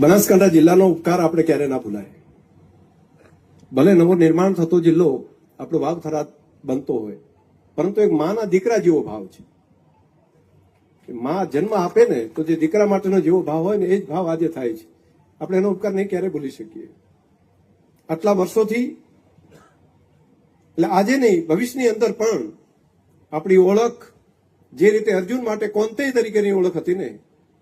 બનાસકાંઠા જિલ્લાનો ઉપકાર આપણે ક્યારે ના ભૂલાય. ભલે નવો નિર્માણ થતો જિલ્લો આપણો ભાવ થરાદ બનતો હોય, પરંતુ એક માના દીકરા જેવો ભાવ છે. માં જન્મ આપે ને તો જે દીકરા માટેનો જેવો ભાવ હોય ને એ જ ભાવ આજે થાય છે. આપણે એનો ઉપકાર નહીં ક્યારે ભૂલી શકીએ. આટલા વર્ષોથી, એટલે આજે નહીં, ભવિષ્યની અંદર પણ આપણી ઓળખ જે રીતે અર્જુન માટે કોંતે તરીકેની ઓળખ હતી ને,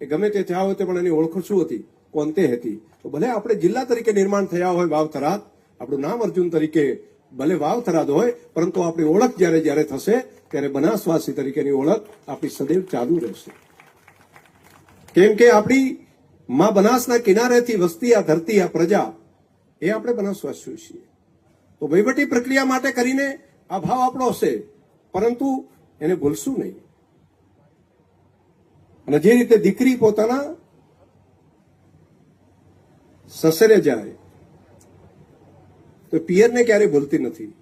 એ ગમે તે થયા હોય તે પણ એની ઓળખ શું હતી? કોંતે હતી. તો ભલે આપણે જિલ્લા તરીકે નિર્માણ થયા હોય વાવ થરાદ, આપણું નામ અર્જુન તરીકે ભલે વાવ થરાદ હોય, પરંતુ આપણી ઓળખ જ્યારે જ્યારે થશે, ત્યારે બનાસવાસી તરીકેની ઓળખ આપણી સદૈવ ચાલુ રહેશે. કેમ કે આપણી માં બનાસના કિનારેથી વસ્તી આ ધરતી, આ પ્રજા, એ આપણે બનાસવાસીઓ છીએ. તો વહીવટી પ્રક્રિયા માટે કરીને આ ભાવ આપણો હશે, પરંતુ એને ભૂલશું નહીં. અને જે રીતે દીકરી પોતાના સસરે જાય, તો પિયરને ક્યારેય ભૂલતી નથી.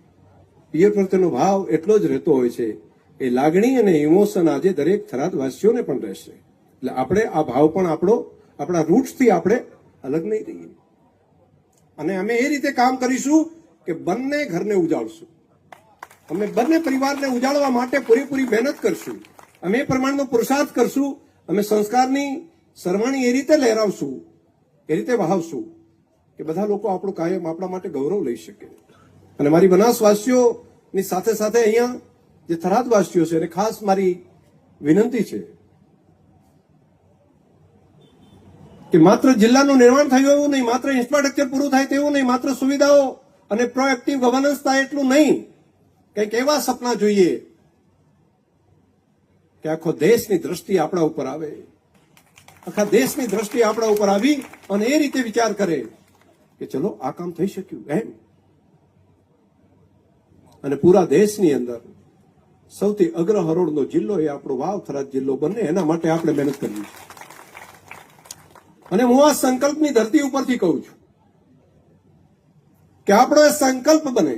પિયર પ્રત્યેનો ભાવ એટલો જ રહેતો હોય છે, એ લાગણી અને ઇમોશન આજે દરેક થરાદવાસીઓને પણ રહેશે. એટલે આપણે આ ભાવ પણ આપણો, આપણા રૂટ્સથી આપણે અલગ નહીં રહીએ. અને અમે એ રીતે કામ કરીશું કે બંને ઘરને ઉજાળશું. અમે બંને પરિવારને ઉજાળવા માટે પૂરેપૂરી મહેનત કરશું. અમે એ પ્રમાણનો પુરુષાર્થ કરશું. અમે સંસ્કારની સરવાણી એ રીતે લહેરાવશું. એ રીતે વહાવશું કે બધા લોકો આપણું કાયમ આપણા માટે ગૌરવ લઈ શકે. અને મારી બનાસવાસીઓની સાથે સાથે અહીંયા જે થરાદવાસીઓ છે, એને ખાસ મારી વિનંતી છે કે માત્ર જિલ્લાનું નિર્માણ થયું એવું નહીં, માત્ર ઇન્ફ્રાસ્ટ્રક્ચર પૂરું થાય તેવું નહીં, માત્ર સુવિધાઓ અને પ્રોએક્ટિવ ગવર્નન્સ થાય એટલું નહીં. કંઈક એવા સપના જોઈએ કે આખો દેશની દ્રષ્ટિ આપણા ઉપર આવે. આખા દેશની દ્રષ્ટિ આપણા ઉપર આવી અને એ રીતે વિચાર કરે કે ચલો આ કામ થઈ શક્યું એમ. અને પૂરા દેશની અંદર સૌથી અગ્ર હરોળનો જિલ્લો એ આપણો વાવ થરાદ જિલ્લો બને, એના માટે આપણે મહેનત કરવી અને હું આ સંકલ્પની ધરતી ઉપરથી કહું છું કે આપણો સંકલ્પ બને.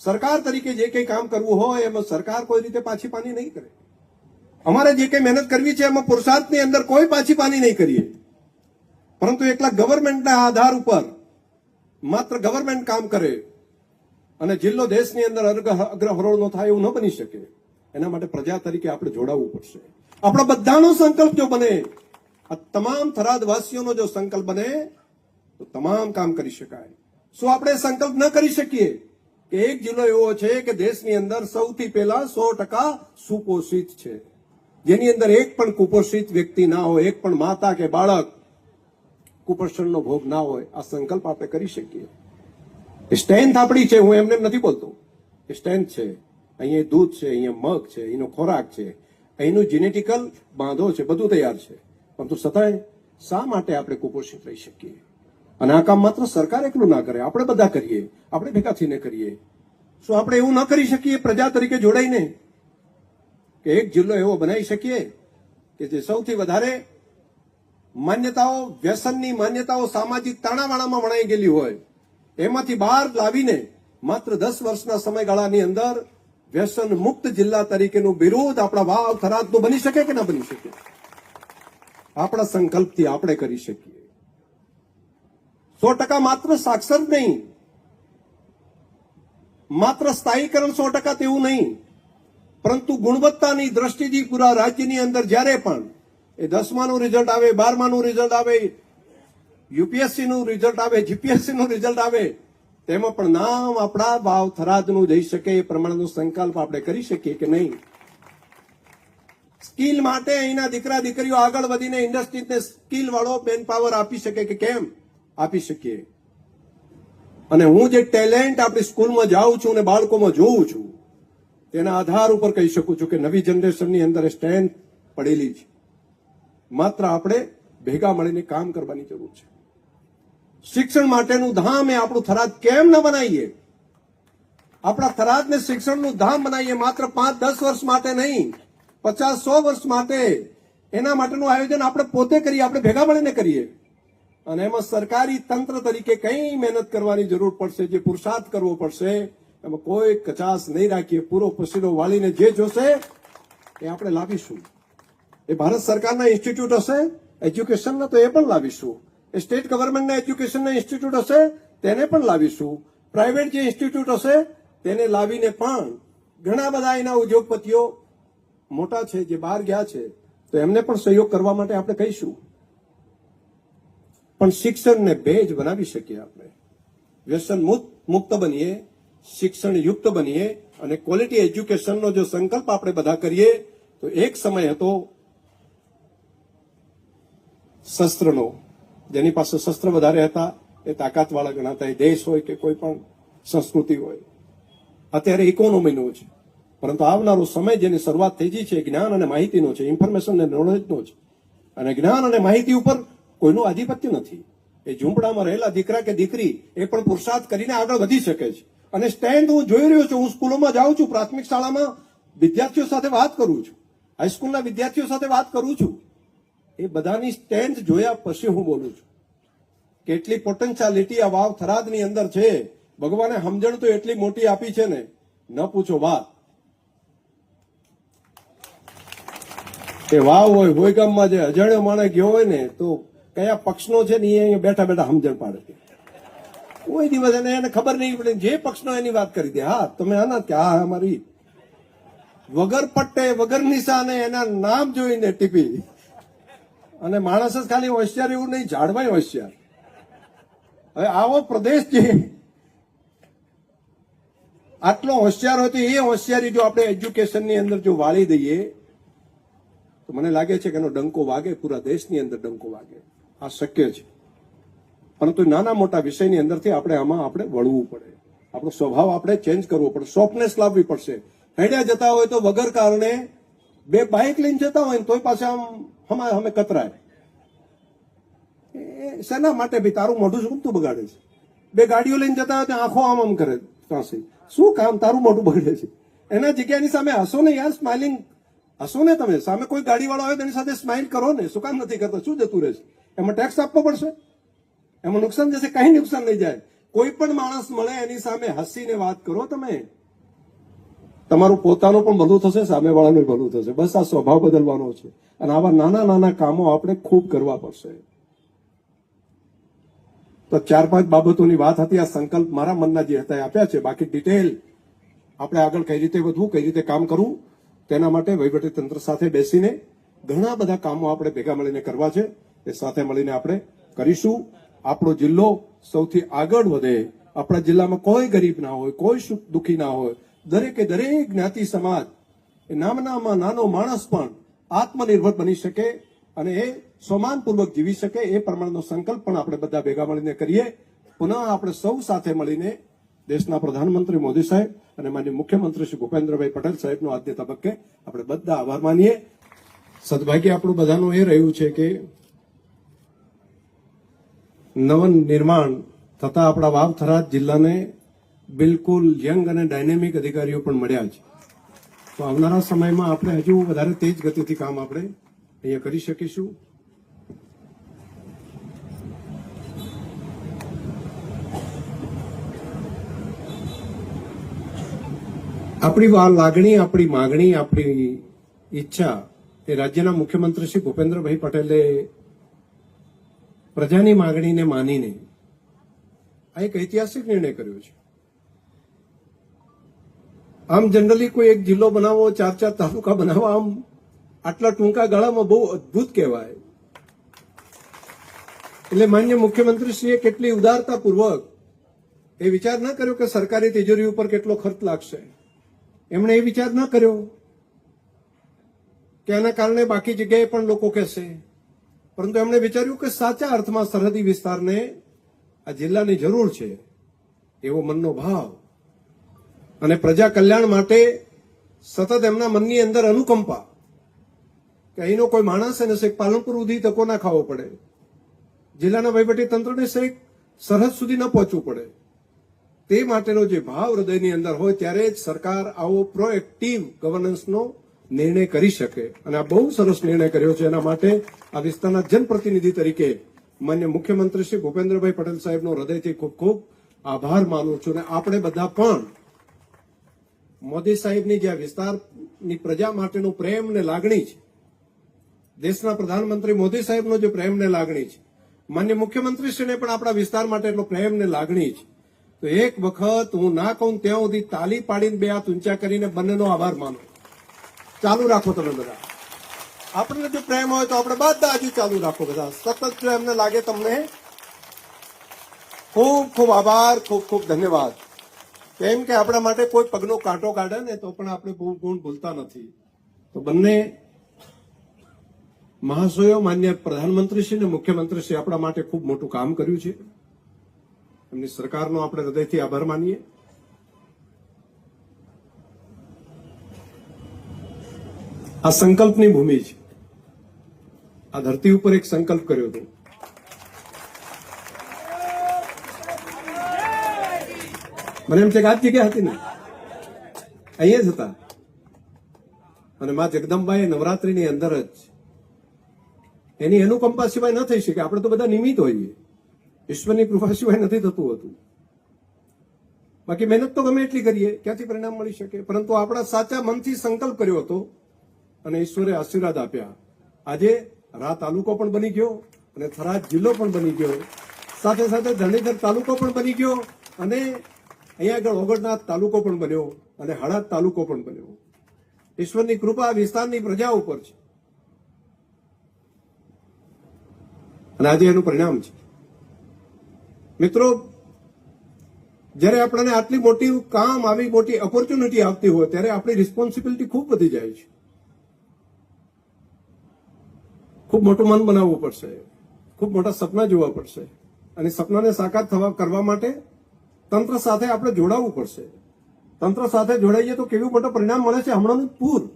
સરકાર તરીકે જે કંઈ કામ કરવું હોય, એમાં સરકાર કોઈ રીતે પાછી પાની નહીં કરે. અમારે જે કંઈ મહેનત કરવી છે, એમાં પુરુષાર્થની અંદર કોઈ પાછી પાની નહીં કરીએ. પરંતુ એકલા ગવર્મેન્ટના આધાર ઉપર માત્ર ગવર્મેન્ટ કામ કરે અને જિલ્લો દેશની અંદર અગ્રહરોળનો અગ્ર થાય એવું ન બની શકે. એના માટે પ્રજા તરીકે આપણે જોડાવવું પડશે. આપણો બધાનો સંકલ્પ જો બને, આ તમામ થરાદવાસીઓનો જો સંકલ્પ બને, તો તમામ કામ કરી શકાય. શું આપણે સંકલ્પ ન કરી શકીએ? કે એક જિલ્લો એવો છે કે દેશની અંદર સૌથી પહેલા સો ટકા સુપોષિત છે. જેની અંદર એક પણ કુપોષિત વ્યક્તિ ના હોય, એક પણ માતા કે બાળક કુપોષણનો ભોગ ના હોય, આ સંકલ્પ આપણે કરી શકીએ. સ્ટ્રેન્થ આપણી છે, હું એમને એમ નથી બોલતો. સ્ટ્રેન્થ છે. અહીંયા દૂધ છે, અહીંયા મગ છે અહીંનો ખોરાક છે. અહીંનું જેનેટિકલ બાંધો છે, બધું તૈયાર છે. પરંતુ છતાંય શા માટે આપણે કુપોષિત રહી શકીએ? અને આ કામ માત્ર સરકાર એકલું ના કરે, આપણે બધા કરીએ, આપણે ભેગા થઈને કરીએ. શું આપણે એવું ન કરી શકીએ પ્રજા તરીકે જોડાઈને? કે એક જિલ્લો એવો બનાવી શકીએ કે જે સૌથી વધારે માન્યતાઓ, વ્યસનની માન્યતાઓ સામાજિક તાણાવાણામાં વણાઈ ગયેલી હોય. એમાંથી બહાર લાવીને માત્ર દસ વર્ષના સમયગાળાની અંદર વ્યસન મુક્ત જિલ્લા તરીકેનું બિરુદ આપણા વાવ થરાદનું બની શકે કે ના બની શકે? આપણા સંકલ્પથી આપણે કરી શકીએ. સો ટકા માત્ર સાક્ષર નહીં. માત્ર સ્થાયીકરણ સો ટકા તેવું નહીં. પરંતુ ગુણવત્તાની દ્રષ્ટિથી પૂરા રાજ્યની અંદર જ્યારે પણ એ દસમાનું રિઝલ્ટ આવે, બારમાનું રિઝલ્ટ આવે યુપીએસસી નું રિઝલ્ટ આવે જીપીએસસી નું રિઝલ્ટ આવે, તેમાં પણ નામ આપણા ભાવ થરાદનું જઈ શકે, એ પ્રમાણેનો સંકલ્પ આપણે કરી શકીએ કે નહીં? સ્કિલ માટે અહીંના દીકરા દીકરીઓ આગળ વધીને ઇન્ડસ્ટ્રીને સ્કિલ વાળો મેન પાવર આપી શકે કે કેમ? આપી શકીએ. અને હું જે ટેલેન્ટ આપણી સ્કૂલમાં જાઉં છું અને બાળકોમાં જોઉં છું તેના આધાર ઉપર કહી શકું છું કે નવી જનરેશનની અંદર સ્ટ્રેન્થ પડેલી છે. માત્ર આપણે ભેગા મળીને કામ કરવાની જરૂર છે. શિક્ષણ માટેનું ધામ એ આપણું થરાદ કેમ ન બનાવીએ? આપણા થરાદને શિક્ષણનું ધામ બનાવીએ માત્ર પાંચ, દસ વર્ષ માટે નહીં, પચાસ, સો વર્ષ માટે. એના માટેનું આયોજન આપણે પોતે કરીએ, આપણે ભેગા મળીને કરીએ. અને એમાં સરકારી તંત્ર તરીકે કઈ મહેનત કરવાની જરૂર પડશે, જે પુરુષાર્થ કરવો પડશે એમાં કોઈ કચાશ નહીં રાખીએ, પૂરો પસીનો વાળીને જે જોશે એ આપણે લાવીશું. એ ભારત સરકારના ઇન્સ્ટિટ્યૂટ હશે, એજ્યુકેશનના તો એ પણ લાવીશું. એ સ્ટેટ ગવર્મેન્ટના એજ્યુકેશનના ઇન્સ્ટિટ્યૂટ હશે, તેને પણ લાવીશું. પ્રાઇવેટ જે ઇન્સ્ટિટ્યૂટ હશે, તેને લાવીને પણ ઘણા બધા એના ઉદ્યોગપતિઓ મોટા છે, જે બહાર ગયા છે, તો એમને પણ સહયોગ કરવા માટે આપણે કહીશું. પણ શિક્ષણને ભેજ બનાવી શકીએ આપણે. વ્યસન મુક્ત મુક્ત બનીએ. શિક્ષણ યુક્ત બનીએ અને ક્વોલિટી એજ્યુકેશનનો જો સંકલ્પ આપણે બધા કરીએ, તો એક સમય હતો શસ્ત્રનો. જેની પાસે શસ્ત્ર વધારે હતા, એ તાકાતવાળા ગણાતા એ દેશ હોય કે કોઈ પણ સંસ્કૃતિ હોય. અત્યારે ઇકોનોમીનો છે. પરંતુ આવનારો સમય જેની શરૂઆત થઈ ગઈ છે જ્ઞાન અને માહિતીનો છે ઇન્ફોર્મેશન અને નોલેજનો છે. અને જ્ઞાન અને માહિતી ઉપર કોઈનું આધિપત્ય નથી. એ ઝૂંપડામાં રહેલા દીકરા કે દીકરી એ પણ પુરુષાર્થ કરીને આગળ વધી શકે છે. અને સ્ટેન્ડ હું જોઈ રહ્યો છું. હું સ્કૂલોમાં જાઉં છું, પ્રાથમિક શાળામાં વિદ્યાર્થીઓ સાથે વાત કરું છું. હાઈસ્કૂલના વિદ્યાર્થીઓ સાથે વાત કરું છું. એ બધાની સ્ટેન્ડ જોયા પછી હું બોલું છું. કેટલી પોટેન્શિયાલિટી આ વાવ થરાદની અંદર છે. ભગવાને સમજણ તો એટલી મોટી આપી છે ને. ન પૂછો વાત. એ વાવ હોય, ભોયગામમાં જે અજાણ્યો માણસ ગયો હોય ને, તો કયા પક્ષનો છે ને એ અહીંયા બેઠા બેઠા સમજણ પાડે છે. કોઈ દિવસ એને એને ખબર નહીં પડે. જે પક્ષનો એની વાત કરી દે, હા, તમે આના હા અમારી વગર પટ્ટે, વગર નિશાને એના નામ જોઈને ટીપી. અને માણસ જ ખાલી હોશિયાર એવું નહીં, ઝાડવાય હોશિયાર. હવે આવો પ્રદેશ છે આટલો હોશિયાર હોય તો એ હોશિયારી જો આપણે એજ્યુકેશનની અંદર જો વાળી દઈએ, તો મને લાગે છે કે એનો ડંકો વાગે, પૂરા દેશની અંદર ડંકો વાગે. આ શક્ય છે. પરંતુ નાના મોટા વિષયની અંદરથી આપણે આમાં આપણે વળવું પડે. આપણો સ્વભાવ આપણે ચેન્જ કરવો પડે. સોફ્ટનેસ લાવવી પડશે. હેડ્યા જતા હોય તો વગર કારણે બે બાઇક લઈને જતા હોય ને તોય પાછા આમ હમા અમે કતરાય. એ શેના માટે ભાઈ તારું મોઢું શું તું બગાડે છે? બે ગાડીઓ લઈને જતા હોય તો આંખો આમ આમ કરે કાંસી શું કામ તારું મોઢું બગડે છે? એના જગ્યાની સામે હસો ને યાર સ્માઇલિંગ હસો ને તમે? સામે કોઈ ગાડીવાળો આવે તેની સાથે સ્માઇલ કરો ને. શું કામ નથી કરતા? શું જતું રહેશે? એમાં ટેક્સ આપવો પડશે? એમાં નુકસાન જશે, કઈ નુકસાન નહીં જાય. કોઈ પણ માણસ મળે એની સામે હસીને વાત કરો તમે. તમારું પોતાનું પણ ભલું થશે, સામેવાળાનું ભલું થશે. બસ આ સ્વભાવ બદલવાનો છે. અને આવા નાના નાના કામો આપણે ખૂબ કરવા પડશે. તો ચાર પાંચ બાબતોની વાત હતી, આ સંકલ્પ મારા મનના જે હતા એ આપ્યા છે. બાકી ડિટેલ આપણે આગળ કઈ રીતે વધવું, કઈ રીતે કામ કરવું, તેના માટે વહીવટી તંત્ર સાથે બેસીને ઘણા બધા કામો આપણે ભેગા મળીને કરવા છે. એ સાથે મળીને આપણે કરીશું. આપણો જિલ્લો સૌથી આગળ વધે, આપણા જિલ્લામાં કોઈ ગરીબ ના હોય, કોઈ સુખ દુઃખી ના હોય, દરેકે દરેક જ્ઞાતિ સમાજ એ નામનામાં નાનો માણસ પણ આત્મનિર્ભર બની શકે અને એ સમાનપૂર્વક જીવી શકે એ પ્રમાણનો સંકલ્પ પણ આપણે બધા ભેગા મળીને કરીએ. પુનઃ આપણે સૌ સાથે મળીને દેશના પ્રધાનમંત્રી મોદી સાહેબ અને માન્ય મુખ્યમંત્રી શ્રી ભૂપેન્દ્રભાઈ પટેલ સાહેબનો આજની તબક્કે આપણે બધા આભાર માનીએ. સદભાગ્ય આપણું બધાનું એ રહ્યું છે કે નવન નિર્માણ થતા આપણા વાવથરા જિલ્લાને બિલકુલ યંગ અને ડાયનેમિક અધિકારીઓ પણ મળ્યા છે. તો આવનારા સમયમાં આપણે હજુ વધારે તેજ ગતિથી કામ આપણે અહીંયા કરી શકીશું. આપણી લાગણી, આપણી માગણી, આપણી ઈચ્છા એ રાજ્યના મુખ્યમંત્રી શ્રી ભૂપેન્દ્રભાઈ પટેલે પ્રજાની માગણીને માનીને આ એક ઐતિહાસિક નિર્ણય કર્યો છે. આમ જનરલી કોઈ એક જિલ્લો બનાવવો ચાર ચાર તાલુકા બનાવવા આમ આટલા ટૂંકા ગાળામાં બહુ અદ્ભુત કહેવાય. એટલે માન્ય મુખ્યમંત્રીશ્રીએ કેટલી ઉદારતાપૂર્વક એ વિચાર ન કર્યો કે સરકારી તિજોરી ઉપર કેટલો ખર્ચ લાગશે. એમણે એ વિચાર ના કર્યો કે આના કારણે બાકી જગ્યાએ પણ લોકો કહેશે. પરંતુ એમણે વિચાર્યું કે સાચા અર્થમાં સરહદી વિસ્તારને આ જિલ્લાની જરૂર છે, એવો મનનો ભાવ. અને પ્રજા કલ્યાણ માટે સતત એમના મનની અંદર અનુકંપા કે અહીંનો કોઈ માણસ એને શેખ પાલનપુર સુધી તકો ના ખાવો પડે. જિલ્લાના વહીવટી તંત્રને શેખ સરહદ સુધી ન પહોંચવું પડે. તે માટેનો જે ભાવ હૃદયની અંદર હોય, ત્યારે જ સરકાર આવો પ્રોએક્ટિવ ગવર્નન્સનો નિર્ણય કરી શકે અને આ બહુ સરસ નિર્ણય કર્યો છે. એના માટે આ વિસ્તારના જનપ્રતિનિધિ તરીકે માન્ય મુખ્યમંત્રી શ્રી ભૂપેન્દ્રભાઈ પટેલ સાહેબનો હૃદયથી ખૂબ ખૂબ આભાર માનું છું અને આપણે બધા પણ મોદી સાહેબની જે આ વિસ્તારની પ્રજા માટેનું પ્રેમ ને લાગણી છે, દેશના પ્રધાનમંત્રી મોદી સાહેબનો જે પ્રેમ ને લાગણી છે, માન્ય મુખ્યમંત્રીશ્રીને પણ આપણા વિસ્તાર માટે એટલો પ્રેમ ને લાગણી છે. તો એક વખત હું ના કહું ત્યાં સુધી તાલી પાડીને બે હાથ ઊંચા કરીને બંનેનો આભાર માનો ચાલુ રાખો તમે બધા. આપણને જો પ્રેમ હોય તો આપણે બધા હજી ચાલુ રાખો બધા. સતત જો એમને લાગે તમને, ખૂબ ખૂબ આભાર, ખૂબ ખૂબ ધન્યવાદ. કેમ કે આપણા માટે કોઈ પગનો કાંટો કાઢે ને તો પણ આપણે બહુ ગુણ ભૂલતા નથી. તો બંને મહાશયો, માન્ય પ્રધાનમંત્રી શ્રી અને મુખ્યમંત્રી શ્રી આપણા માટે ખૂબ મોટું કામ કર્યું છે. એમની સરકારનો આપણે હૃદયથી આભાર માનીએ. આ સંકલ્પની ભૂમિ છે. આ ધરતી ઉપર એક સંકલ્પ કર્યો હતો. મને એમ છે કે આ જગ્યા હતી ને, અહીંયા જ હતા. અને માં જગદંબાએ નવરાત્રીની અંદર જ એની અનુકંપા સિવાય ન થઈ શકે. આપણે તો બધા નિમિત્ત હોઈએ. ઈશ્વરની કૃપા સિવાય નથી થતું હતું. બાકી મહેનત તો ગમે એટલી કરીએ, ક્યાંથી પરિણામ મળી શકે? પરંતુ આપણા સાચા મનથી સંકલ્પ કર્યો હતો અને ઈશ્વરે આશીર્વાદ આપ્યા. આજે રા તાલુકો પણ બની ગયો અને થરાદ જિલ્લો પણ બની ગયો. સાથે સાથે ધરણીધર તાલુકો પણ બની ગયો અને અહીંયા આગળ ઓગળનાથ તાલુકો પણ બન્યો અને હળાદ તાલુકો પણ બન્યો. ઈશ્વરની કૃપા વિસ્તારની પ્રજા ઉપર છે. અને આજે એનું પરિણામ છે. મિત્રો, જ્યારે આપણને આટલી મોટી કામ, આવી મોટી ઓપોર્ચ્યુનિટી આવતી હોય, ત્યારે આપણી રિસ્પોન્સિબિલિટી ખૂબ વધી જાય છે. ખૂબ મોટું મન બનાવવું પડશે. ખૂબ મોટા સપના જોવા પડશે. અને સપનાને સાકાર થવા, કરવા માટે તંત્ર સાથે આપણે જોડાવવું પડશે. તંત્ર સાથે જોડાઈએ તો કેવું મોટું પરિણામ મળે છે હમણાંનું પૂર.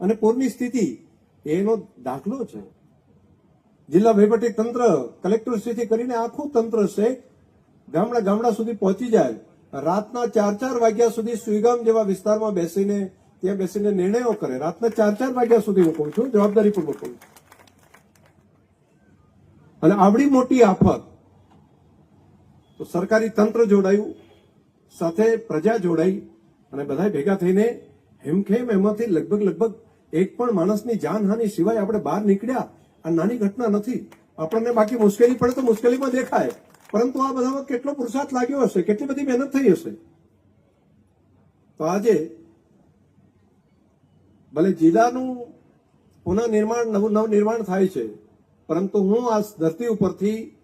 અને પૂરની સ્થિતિ એનો દાખલો છે. જિલ્લા વહીવટી તંત્ર કલેક્ટર સ્થિતિ કરીને આખું તંત્ર છે, ગામડા ગામડા સુધી પહોંચી જાય. રાતના ચાર ચાર વાગ્યા સુધી સુઈગામ જેવા વિસ્તારમાં બેસીને, ત્યાં બેસીને નિર્ણયો કરે. રાતના ચાર ચાર વાગ્યા સુધી હું કહું છું, જવાબદારીપૂર્વક કહું છું. અને આવડી મોટી આફત. તો સરકારી તંત્ર જોડાયું, સાથે પ્રજા જોડાઈ અને બધા ભેગા થઈને હેમખેમ એમાંથી લગભગ લગભગ એક પણ માણસની જાનહાનિ સિવાય આપણે બહાર નીકળ્યા, આ નાની ઘટના નથી. આપણને બાકી મુશ્કેલી પડે તો મુશ્કેલીમાં દેખાય. પરંતુ આ બધામાં કેટલો પુરુષાર્થ લાગ્યો હશે? કેટલી બધી મહેનત થઈ હશે? તો આજે ભલે જિલ્લાનું પુનઃનિર્માણ, નવું નવનિર્માણ થાય છે પરંતુ હું આ ધરતી ઉપરથી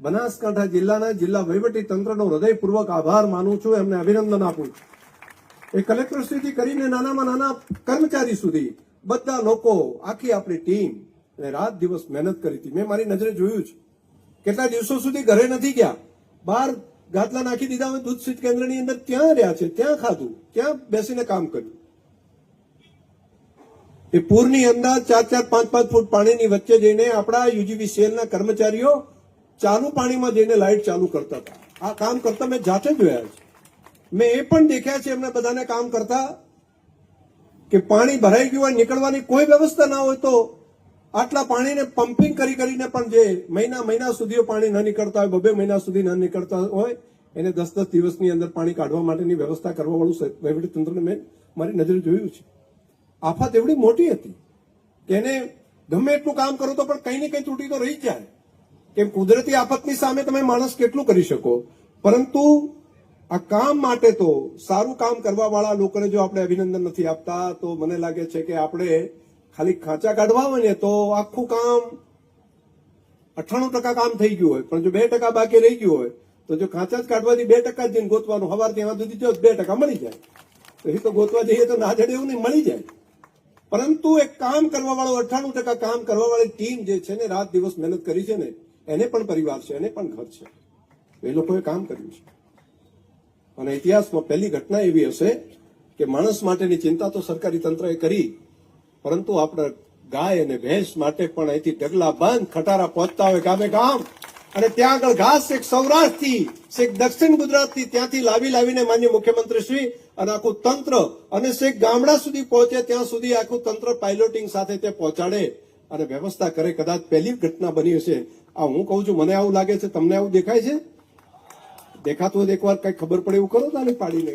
બનાસકાંઠા જિલ્લાના જિલ્લા વહીવટી તંત્રનો હૃદયપૂર્વક આભાર માનું છું, એમને અભિનંદન આપું છું. એ કલેક્ટરશ્રીથી કરીને નાનામાં નાના કર્મચારી સુધી બધા લોકો, આખી આપણી ટીમ, અને રાત દિવસ મહેનત કરી હતી. મેં મારી નજરે જોયું છે. કેટલા દિવસો સુધી ઘરે નથી ગયા. બહાર ગાદલા નાખી દીધા હોય, દૂધ કેન્દ્રની અંદર ત્યાં રહ્યા છે? ત્યાં ખાધું? ત્યાં બેસીને કામ કર્યું? એ પૂરની અંદર ચાર ચાર પાંચ પાંચ ફૂટ પાણીની વચ્ચે જઈને આપણા યુજીવીસીએલના કર્મચારીઓ ચાલુ પાણીમાં જઈને લાઇટ ચાલુ કરતા હતા. આ કામ કરતા મેં જાતે જોયા છે. મેં એ પણ દેખ્યા છે એમને બધાને કામ કરતા કે પાણી ભરાઈ ગયું હોય, નીકળવાની કોઈ વ્યવસ્થા ના હોય તો આટલા પાણીને પમ્પિંગ કરી કરીને પણ જે મહિના મહિના સુધી પાણી ન નીકળતા હોય, બબે મહિના સુધી ન નીકળતા હોય, એને દસ દસ દિવસની અંદર પાણી કાઢવા માટેની વ્યવસ્થા કરવા વાળું વહીવટી તંત્રને મેં મારી નજરે જોયું છે. આફત એવડી મોટી હતી કે એને ગમે એટલું કામ કરો તો પણ કંઈ ને કંઈ ત્રુટી તો રહી જાય. કેમ કુદરતી આફતની સામે તમે માણસ કેટલું કરી શકો? પરંતુ આ કામ માટે તો સારું કામ કરવા વાળા લોકોને જો આપણે અભિનંદન નથી આપતા, તો મને લાગે છે કે આપણે ખાલી ખાંચા કાઢવા હોય ને તો આખું કામ અઠ્ઠાણું ટકા કામ થઈ ગયું હોય. પણ જો બે ટકા બાકી રહી ગયું હોય, તો જો ખાંચા જ કાઢવાથી બે ટકા જઈને ગોતવાનું. હવારથી ત્યાં સુધી જો બે ટકા મળી જાય. તો એ તો ગોતવા જઈએ તો ના જડે એવું નહીં, મળી જાય. પરંતુ એક કામ કરવા વાળો અઠ્ઠાણું ટકા કામ કરવા વાળી ટીમ જે છે ને, રાત દિવસ મહેનત કરી છે ને, એને પણ પરિવાર છે, એને પણ ઘર છે. એ લોકોએ કામ કર્યું છે. અને ઇતિહાસમાં પહેલી ઘટના એવી હશે કે માણસ માટેની ચિંતા તો સરકારી તંત્રએ કરી, પરંતુ આપણે ગાય અને ભેંસ માટે પણ અહીંથી ઢગલા બંધ, ખટારા પહોંચતા હોય ગામે ગામ. અને ત્યાં આગળ ઘાસ એક સૌરાષ્ટ્રથી, શેખ દક્ષિણ ગુજરાતથી ત્યાંથી લાવી લાવીને માન્ય મુખ્યમંત્રી શ્રી અને આખું તંત્ર અને શેખ ગામડા સુધી પહોંચે ત્યાં સુધી આખું તંત્ર પાયલોટિંગ સાથે તે પહોંચાડે અને વ્યવસ્થા કરે. કદાચ પહેલી ઘટના બની હશે. આ હું કહું છું, મને આવું લાગે છે. તમને આવું દેખાય છે? દેખાતું હોય એકવાર કઈ ખબર પડે એવું કરો તાલી પાડીને.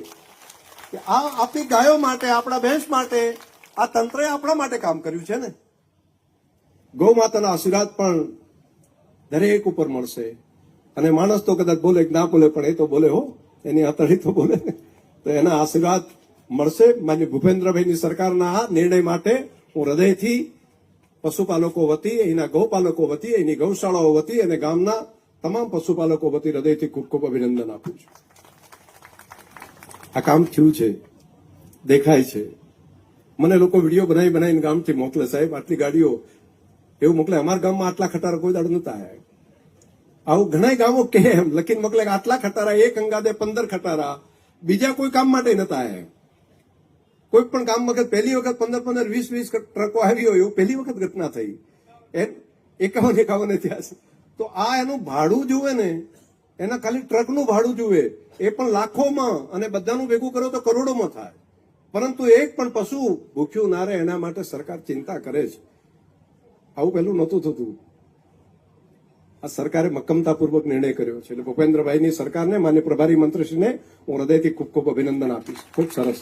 કે આ આપણી ગાયો માટે, આપણા ભેંસ માટે, આ તંત્રએ આપણા માટે કામ કર્યું છે ને? ગૌ માતાના આશીર્વાદ પણ દરેક ઉપર મળશે. અને માણસ તો કદાચ બોલે, ના બોલે, પણ એ તો બોલે હો. એની આતડી તો બોલે. તો એના આશીર્વાદ મળશે. માન્ય ભૂપેન્દ્રભાઈની સરકારના આ નિર્ણય માટે હું હૃદયથી પશુપાલકો વતી અહીંના ગૌપાલકો વતી અહીંની ગૌશાળાઓ વતી અને ગામના તમામ પશુપાલકો વતી હૃદયથી ખૂબ ખૂબ અભિનંદન આપું છું. આ કામ થયું છે. દેખાય છે. મને લોકો વીડિયો બનાવી બનાવીને ગામથી મોકલે સાહેબ, આટલી ગાડીઓ એવું મોકલે. અમારા ગામમાં આટલા ખટારા કોઈ દાડ નતા આયા. આવું ઘણા ગામો કે એમ, લખીને મોકલે આટલા ખટારા, એક અંગાદે પંદર ખટારા, બીજા કોઈ કામ માટે નતા એમ. કોઈ પણ કામ વખત પહેલી વખત પંદર પંદર, વીસ વીસ ટ્રકો આવી હોય એવું પહેલી વખત ઘટના થઈ. એ એકાવન એકાવન થયા તો આ એનું ભાડું જુએ ને, એના ખાલી ટ્રકનું ભાડું જુએ, એ પણ લાખોમાં અને બધાનું ભેગું કરો તો કરોડોમાં થાય. પરંતુ એક પણ પશુ ભૂખ્યું ના રહે, એના માટે સરકાર ચિંતા કરે છે. આવું પહેલું નહોતું થતું. આ સરકારે મક્કમતાપૂર્વક નિર્ણય કર્યો છે. એટલે ભૂપેન્દ્રભાઈની સરકારને માન્ય પ્રભારી મંત્રીશ્રીને હું હૃદયથી ખૂબ ખૂબ અભિનંદન આપીશ. ખૂબ સરસ.